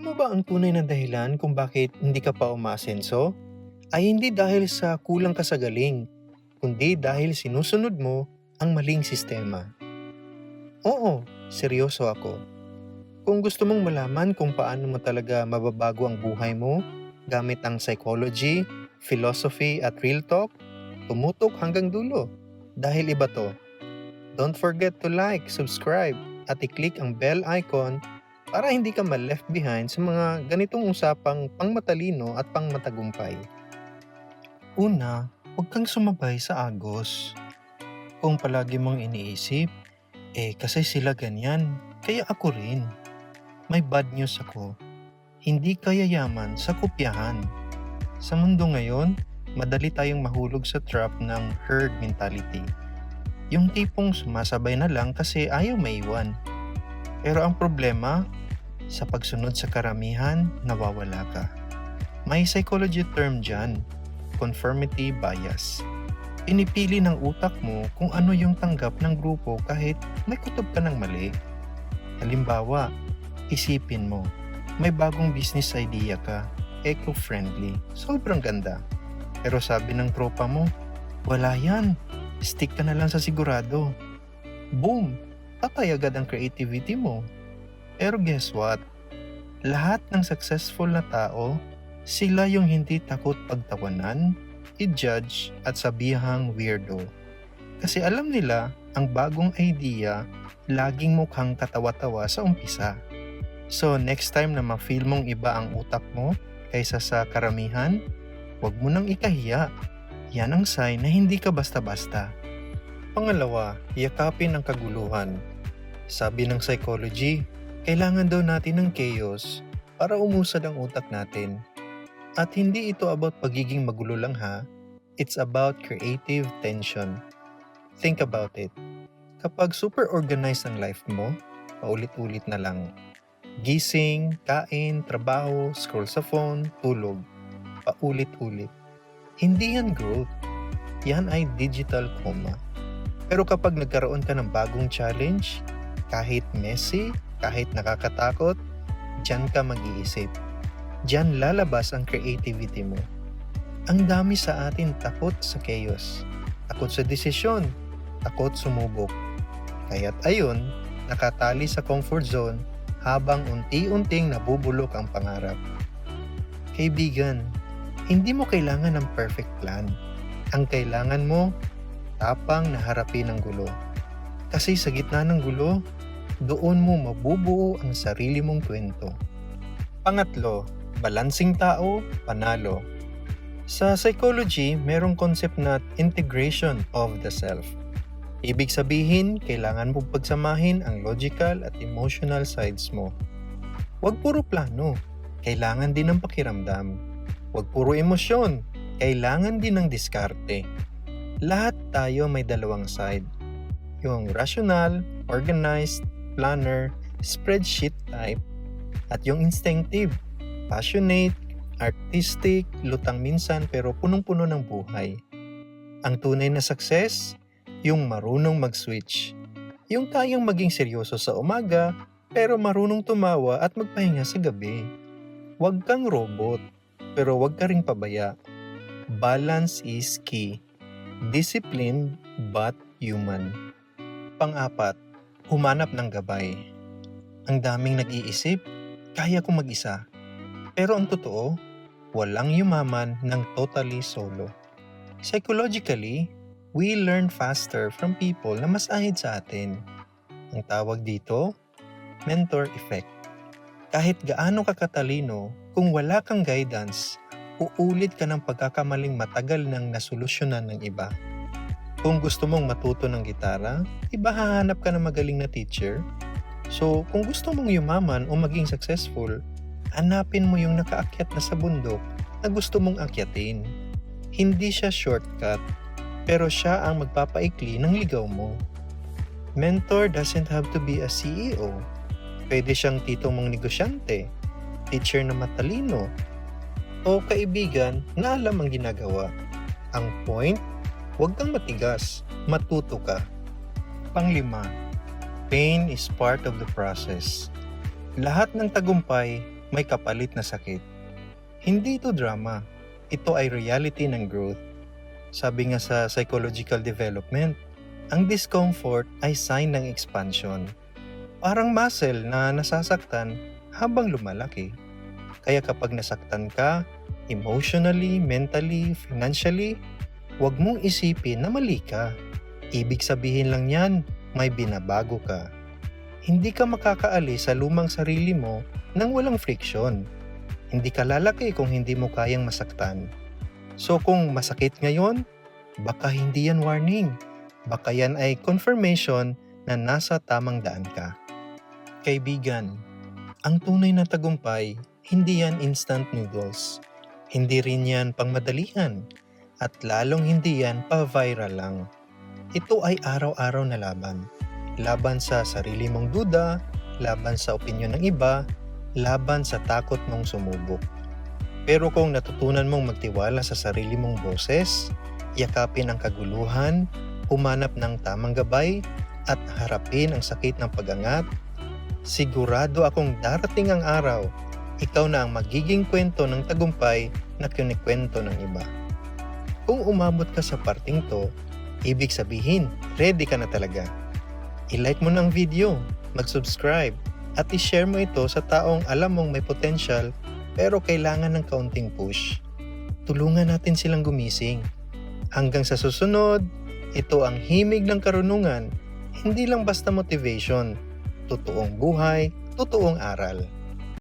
Alam mo ba ang tunay na dahilan kung bakit hindi ka pa umaasenso? Ay hindi dahil sa kulang ka sa galing, kundi dahil sinusunod mo ang maling sistema. Oo, seryoso ako. Kung gusto mong malaman kung paano mo talaga mababago ang buhay mo gamit ang psychology, philosophy at real talk, tumutok hanggang dulo. Dahil iba to. Don't forget to like, subscribe, at i-click ang bell icon para hindi ka ma-left behind sa mga ganitong usapang pangmatalino at pangmatagumpay. Una, huwag kang sumabay sa agos. Kung palagi mong iniisip, eh kasi sila ganyan, kaya ako rin. May bad news ako. Hindi ka yayaman sa kopyahan. Sa mundo ngayon, madali tayong mahulog sa trap ng herd mentality. Yung tipong sumasabay na lang kasi ayaw maiwan. Pero ang problema, sa pagsunod sa karamihan, nawawala ka. May psychology term dyan, conformity bias. Pinipili ng utak mo kung ano yung tanggap ng grupo kahit may kutob ka ng mali. Halimbawa, isipin mo, may bagong business idea ka, eco-friendly, sobrang ganda. Pero sabi ng tropa mo, wala yan, stick ka na lang sa sigurado. Boom! Patay agad ang creativity mo. Pero guess what? Lahat ng successful na tao, sila yung hindi takot pagtawanan, i-judge at sabihang weirdo. Kasi alam nila, ang bagong idea, laging mukhang katawa-tawa sa umpisa. So next time na ma-feel mong iba ang utak mo kaysa sa karamihan, huwag mo nang ikahiya. Yan ang sign na hindi ka basta-basta. Pangalawa, yakapin ang kaguluhan. Sabi ng psychology, kailangan daw natin ng chaos para umusad ang utak natin. At hindi ito about pagiging magulo lang ha, it's about creative tension. Think about it. Kapag super organized ang life mo, paulit-ulit na lang. Gising, kain, trabaho, scroll sa phone, tulog. Paulit-ulit. Hindi yan growth. Yan ay digital coma. Pero kapag nagkaroon ka ng bagong challenge, kahit messy, kahit nakakatakot, dyan ka mag-iisip. Dyan lalabas ang creativity mo. Ang dami sa atin takot sa chaos. Takot sa desisyon. Takot sumubok. Kaya't ayun, nakatali sa comfort zone habang unti-unting nabubulok ang pangarap. Kaibigan, hindi mo kailangan ng perfect plan. Ang kailangan mo, tapang na harapin ang gulo. Kasi sa gitna ng gulo, doon mo mabubuo ang sarili mong kwento. Pangatlo, balansing tao, panalo. Sa psychology, merong concept na integration of the self. Ibig sabihin, kailangan mo pagsamahin ang logical at emotional sides mo. Huwag puro plano, kailangan din ng pakiramdam. Huwag puro emosyon, kailangan din ng diskarte. Lahat tayo may dalawang side. Yung rational, organized, planner, spreadsheet type, at yung instinctive, passionate, artistic, lutang minsan pero punong-puno ng buhay. Ang tunay na success, yung marunong mag-switch. Yung kayang maging seryoso sa umaga, pero marunong tumawa at magpahinga sa gabi. Huwag kang robot, pero huwag ka ring pabaya. Balance is key. Disciplined but human. Pang-apat, humanap ng gabay. Ang daming nag-iisip, kaya ko mag-isa. Pero ang totoo, walang yumaman ng totally solo. Psychologically, we learn faster from people na mas ahid sa atin. Ang tawag dito, mentor effect. Kahit gaano ka katalino, kung wala kang guidance, uulit ka ng pagkakamaling matagal nang nasolusyonan ng iba. Kung gusto mong matuto ng gitara, iba hahanap ka ng magaling na teacher. So, kung gusto mong yumaman o maging successful, hanapin mo yung nakaakyat na sa bundok na gusto mong akyatin. Hindi siya shortcut, pero siya ang magpapaikli ng ligaw mo. Mentor doesn't have to be a CEO. Pwede siyang tito mong negosyante, teacher na matalino, o kaibigan na alam ang ginagawa. Ang point, huwag kang matigas, matuto ka. Panglima, pain is part of the process. Lahat ng tagumpay may kapalit na sakit. Hindi ito drama. Ito ay reality ng growth. Sabi nga sa psychological development, ang discomfort ay sign ng expansion. Parang muscle na nasasaktan habang lumalaki. Kaya kapag nasaktan ka, emotionally, mentally, financially, huwag mong isipin na mali ka. Ibig sabihin lang yan, may binabago ka. Hindi ka makakaalis sa lumang sarili mo nang walang friction. Hindi ka lalaki kung hindi mo kayang masaktan. So kung masakit ngayon, baka hindi yan warning. Baka yan ay confirmation na nasa tamang daan ka. Kaibigan, ang tunay na tagumpay, hindi yan instant noodles. Hindi rin yan pangmadalian. At lalong hindi yan pa-viral lang. Ito ay araw-araw na laban. Laban sa sarili mong duda, laban sa opinyon ng iba, laban sa takot mong sumubok. Pero kung natutunan mong magtiwala sa sarili mong boses, yakapin ang kaguluhan, humanap ng tamang gabay, at harapin ang sakit ng pagangat, sigurado akong darating ang araw, ikaw na ang magiging kwento ng tagumpay na kinikwento ng iba. Kung umabot ka sa parting to, ibig sabihin, ready ka na talaga. I-like mo ng video, mag-subscribe, at i-share mo ito sa taong alam mong may potential pero kailangan ng kaunting push. Tulungan natin silang gumising. Hanggang sa susunod, ito ang himig ng karunungan, hindi lang basta motivation, totoong buhay, totoong aral.